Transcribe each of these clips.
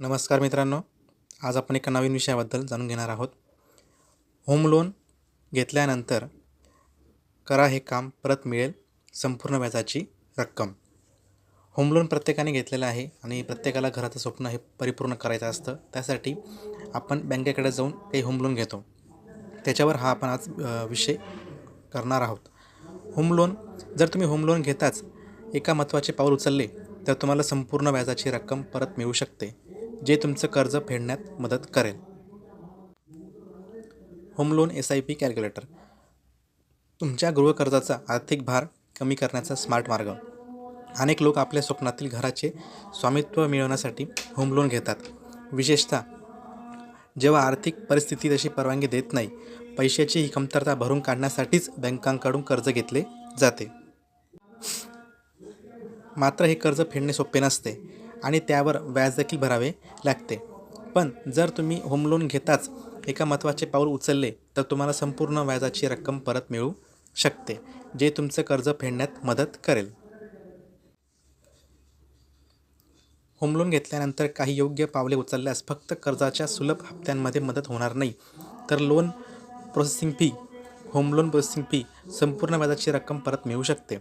नमस्कार मित्रांनो आज आपण एका नवीन विषयाबद्दल जाणून घेणार आहोत. होम लोन घेतल्यानंतर करा हे काम परत मिळेल संपूर्ण व्याजाची रक्कम. होम लोन प्रत्येकाने घेतलेलं आहे आणि प्रत्येकाला घराचं स्वप्न हे परिपूर्ण करायचं असतं. त्यासाठी आपण बँकेकडे जाऊन काही होम लोन घेतो. त्याच्यावर हा आपण आज विषय करणार आहोत. होम लोन जर तुम्ही होम लोन घेताच एका महत्त्वाचे पाऊल उचलले तर तुम्हाला संपूर्ण व्याजाची रक्कम परत मिळू शकते. जे तुमचं कर्ज फेडण्यात मदत करेल. Home loan S I P calculator. तुमच्या गृहकर्जाचा आर्थिक भार कमी करण्याचा स्मार्ट मार्ग. अनेक लोक आपल्या स्वप्नातील घराचे स्वामित्व मिळवण्यासाठी होम लोन घेतात. विशेषतः जेव्हा आर्थिक परिस्थिती तशी परवानगी देत नाही पैशाची ही कमतरता भरून काढण्यासाठीच बँकांकडून कर्ज घेतले जाते. मात्र हे कर्ज फेडणे सोपे नसते. आणि त्यावर व्याज देखील भरावे लागते. पण जर तुम्ही होम लोन घेताच एका महत्त्वाचे पाऊल उचलले तर तुम्हाला संपूर्ण व्याजाची रक्कम परत मिळू शकते जे तुमचं कर्ज फेडण्यात मदत करेल. होम लोन घेतल्यानंतर काही योग्य पावले उचलल्यास फक्त कर्जाच्या सुलभ हप्त्यांमध्ये मदत होणार नाही. तर loan processing fee home loan processing fee संपूर्ण व्याजाची रक्कम परत मिळू शकते.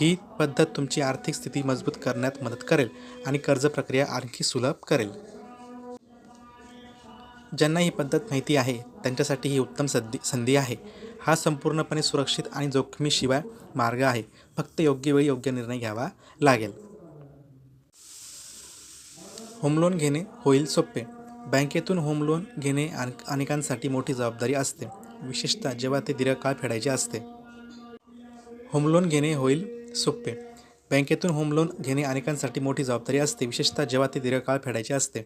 ही पद्धत तुमची आर्थिक स्थिती मजबूत करण्यात मदत करेल आणि कर्ज प्रक्रिया आणखी सुलभ करेल. ज्यांना ही पद्धत माहिती आहे त्यांच्यासाठी ही उत्तम संधी संधी आहे. हा संपूर्णपणे सुरक्षित आणि जोखमीशिवाय मार्ग आहे. फक्त योग्य वेळी योग्य निर्णय घ्यावा लागेल. होम लोन घेणे होईल सोपे. बँकेतून होम लोन घेणे अन अनेकांसाठी मोठी जबाबदारी असते. विशेषतः जेव्हा ते दीर्घकाळ फेडायचे असते. होम लोन घेणे होईल सोपे. बँकेतून होम लोन घेणे अनेकांसाठी मोठी जबाबदारी असते विशेषतः जेव्हा ते दीर्घकाळ फेडायचे असते.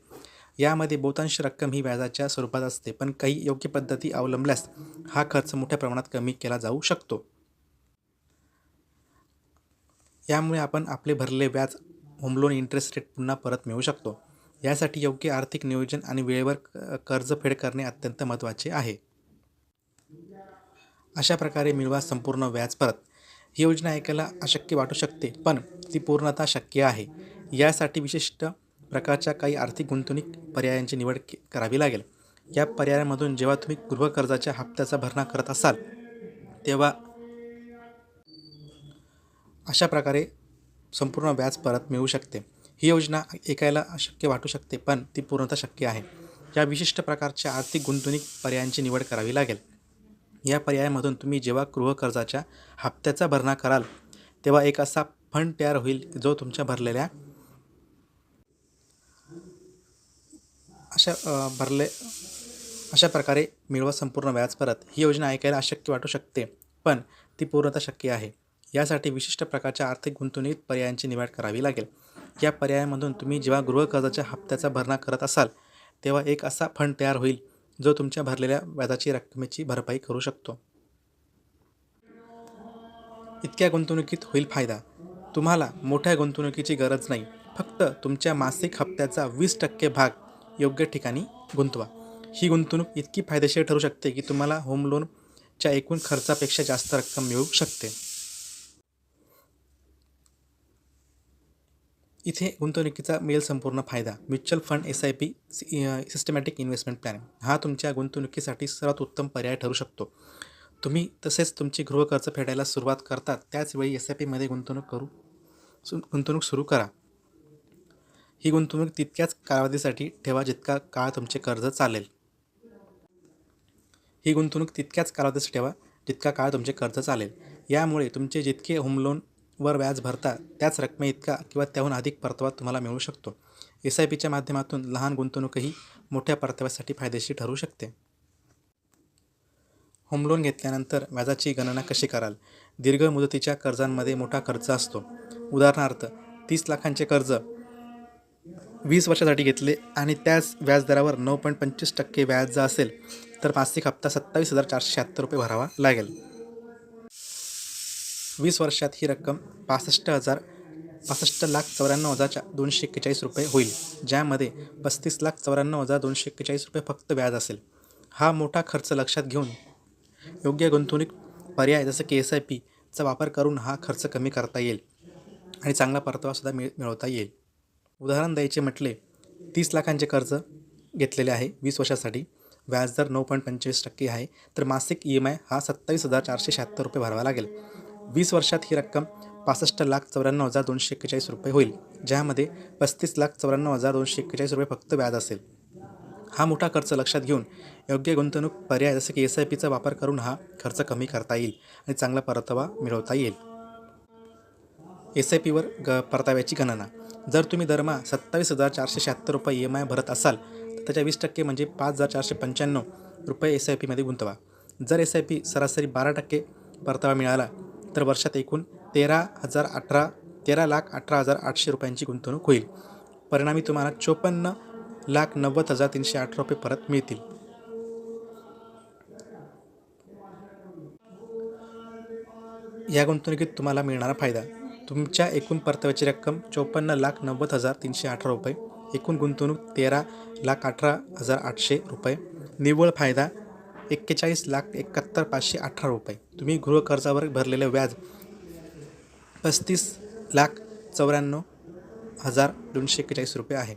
यामध्ये बहुतांश रक्कम ही व्याजाच्या स्वरूपात असते पण काही योग्य पद्धती अवलंबल्यास हा खर्च मोठ्या प्रमाणात कमी केला जाऊ शकतो. यामुळे आपण आपले भरले व्याज होम लोन इंटरेस्ट रेट पुन्हा परत मिळवू शकतो. यासाठी योग्य आर्थिक नियोजन आणि वेळेवर क- कर्जफेड करणे अत्यंत महत्त्वाचे आहे. अशा प्रकारे मिळवा संपूर्ण व्याज परत. ही योजना ऐकायला अशक्य वाटू शकते पण ती पूर्णतः शक्य आहे. यासाठी विशिष्ट प्रकारच्या काही आर्थिक गुंतवणूक पर्यायांची निवड के- करावी लागेल. या पर्यायांमधून जेव्हा तुम्ही गृहकर्जाच्या हप्त्याचा भरणा करत असाल तेव्हा अशा प्रकारे संपूर्ण व्याज परत मिळू शकते. ही योजना ऐकायला अशक्य वाटू शकते पण ती पूर्णतः शक्य आहे. या विशिष्ट प्रकारच्या आर्थिक गुंतवणूक पर्यायांची निवड करावी लागेल. या पर्यायामधून तुम्ही जेव्हा गृहकर्जाच्या हप्त्याचा भरणा कराल तेव्हा एक असा फंड तयार होईल जो तुमच्या भरलेल्या अशा भरले अशा प्रकारे मिळवा संपूर्ण व्याज परत. ही योजना ऐकायला अशक्य वाटू शकते पण ती पूर्णतः शक्य आहे. यासाठी विशिष्ट प्रकारच्या आर्थिक गुंतवणूक पर्यायांची निवड करावी लागेल. या पर्यायामधून तुम्ही जेव्हा गृहकर्जाच्या हप्त्याचा भरणा करत असाल तेव्हा एक असा फंड तयार होईल जो तुमच्या भरलेल्या व्याजाची रकमेची भरपाई करू शकतो. इतक्या गुंतवणुकीत होईल फायदा. तुम्हाला मोठ्या गुंतवणुकीची गरज नाही. फक्त तुमच्या मासिक हप्त्याचा वीस टक्के भाग योग्य ठिकाणी गुंतवा. ही गुंतवणूक इतकी फायदेशीर ठरू शकते की तुम्हाला होम लोनच्या एकूण खर्चापेक्षा जास्त रक्कम मिळू शकते. इथे गुंतवणुकीचा मिळेल संपूर्ण फायदा mutual fund S I P systematic investment planning हा तुमच्या गुंतवणुकीसाठी सर्वात उत्तम पर्याय ठरू शकतो. तुम्ही तसेच तुमची गृहकर्ज फेडायला सुरुवात करतात त्याचवेळी एस आय पीमध्ये गुंतवणूक करू सु गुंतवणूक सुरू करा. ही गुंतवणूक तितक्याच कालावधीसाठी ठेवा जितका काळ तुमचे कर्ज चालेल. ही गुंतवणूक तितक्याच कालावधीसाठी ठेवा जितका काळ तुमचे कर्ज चालेल. यामुळे तुमचे जितके होम लोन वर व्याज भरता त्याच रकमे इतका किंवा त्याहून अधिक परतावा तुम्हाला मिळू शकतो. एस आय पीच्या माध्यमातून लहान गुंतवणूकही मोठ्या परताव्यासाठी फायदेशीर ठरू शकते. होम लोन घेतल्यानंतर व्याजाची गणना कशी कराल? दीर्घ मुदतीच्या कर्जांमध्ये मोठा खर्च असतो. उदाहरणार्थ तीस लाखांचे कर्ज वीस वर्षासाठी घेतले आणि त्याच व्याजदरावर नऊ पॉईंट पंचवीस टक्के व्याज जर असेल तर मासिक हप्ता सत्तावीस हजार चारशे शहात्तर रुपये भरावा लागेल. वीस वर्षात ही रक्कम पासष्ट हजार पासष्ट लाख चौऱ्याण्णव हजारच्या दोनशे एक्केचाळीस रुपये होईल ज्यामध्ये पस्तीस लाख चौऱ्याण्णव हजार दोनशे एक्केचाळीस रुपये फक्त व्याज असेल. हा मोठा खर्च लक्षात घेऊन योग्य गुंतवणूक पर्याय जसं की एस आय पीचा वापर करून हा खर्च कमी करता येईल आणि चांगला परतावासुद्धा मिळ मिळवता येईल. उदाहरण द्यायचे म्हटले तीस लाखांचे कर्ज घेतलेले आहे वीस वर्षासाठी. व्याजदर नऊ पॉईंट पंचवीस टक्के आहे तर मासिक ई एम आय हा सत्तावीस हजार चारशे शहात्तर रुपये भरावा लागेल. वीस वर्षात ही रक्कम पासष्ट लाख चौऱ्याण्णव हजार दोनशे एक्केचाळीस रुपये होईल ज्यामध्ये पस्तीस लाख चौऱ्याण्णव हजार दोनशे एक्केचाळीस रुपये फक्त व्याज असेल. हा मोठा खर्च लक्षात घेऊन योग्य गुंतवणूक पर्याय जसं की एस आय पीचा वापर करून हा खर्च कमी करता येईल आणि चांगला परतावा मिळवता येईल. एस आय पीवर ग परताव्याची गणना. जर तुम्ही दरमहा सत्तावीस हजार चारशे शहात्तर रुपये ई एम आय भरत असाल तर त्याच्या वीस टक्के म्हणजे पाच हजार चारशे पंच्याण्णव रुपये एस आय पीमध्ये गुंतवा. जर एस आय पी सरासरी बारा टक्के परतावा मिळाला तर वर्षात एकूण तेरा हजार अठरा तेरा लाख अठरा हजार आठशे रुपयांची गुंतवणूक होईल. परिणामी तुम्हाला चोपन्न लाख नव्वद हजार तीनशे आठ रुपये परत मिळतील. या गुंतवणुकीत तुम्हाला मिळणारा फायदा तुमच्या एकूण परताव्याची रक्कम चोपन्न लाख नव्वद हजार तीनशे अठरा रुपये एकूण गुंतवणूक तेरा लाख अठरा हजार आठशे रुपये. निव्वळ फायदा एक्केचाळीस लाख एकाहत्तर पाचशे अठरा रुपये. तुम्ही गृहकर्जावर भरलेलं व्याज पस्तीस लाख चौऱ्याण्णव हजार दोनशे एक्केचाळीस रुपये आहे.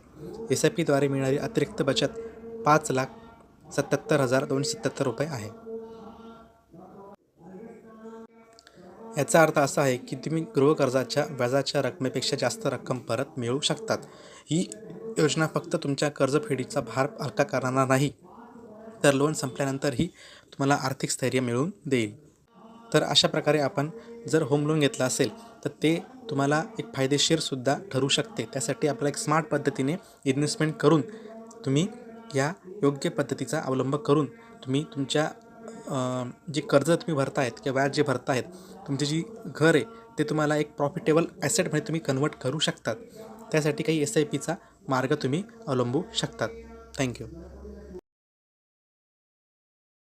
एस आय पीद्वारे मिळणारी अतिरिक्त बचत पाच लाख सत्याहत्तर हजार दोनशे सत्याहत्तर रुपये आहे. याचा अर्थ असा आहे की तुम्ही गृहकर्जाच्या व्याजाच्या रकमेपेक्षा जास्त रक्कम परत मिळवू शकतात. ही योजना फक्त तुमच्या कर्जफेडीचा भार हलका करणार नाही. तर लोन संपल्यानंतरही तुम्हाला आर्थिक स्थैर्य मिळवून देईल. तर अशा प्रकारे आपण जर होम लोन घेतलं असेल तर ते तुम्हाला एक फायदेशीरसुद्धा ठरू शकते. त्यासाठी आपल्याला एक स्मार्ट पद्धतीने इन्व्हेस्टमेंट करून तुम्ही या योग्य पद्धतीचा अवलंब करून तुम्ही तुमच्या जे कर्ज तुम्ही भरतायत किंवा व्याज जे भरतायत तुमची जी घर आहे ते तुम्हाला एक प्रॉफिटेबल ॲसेटमध्ये तुम्ही कन्वर्ट करू शकतात. त्यासाठी काही एस आय पीचा मार्ग तुम्ही अवलंबू शकतात. थँक्यू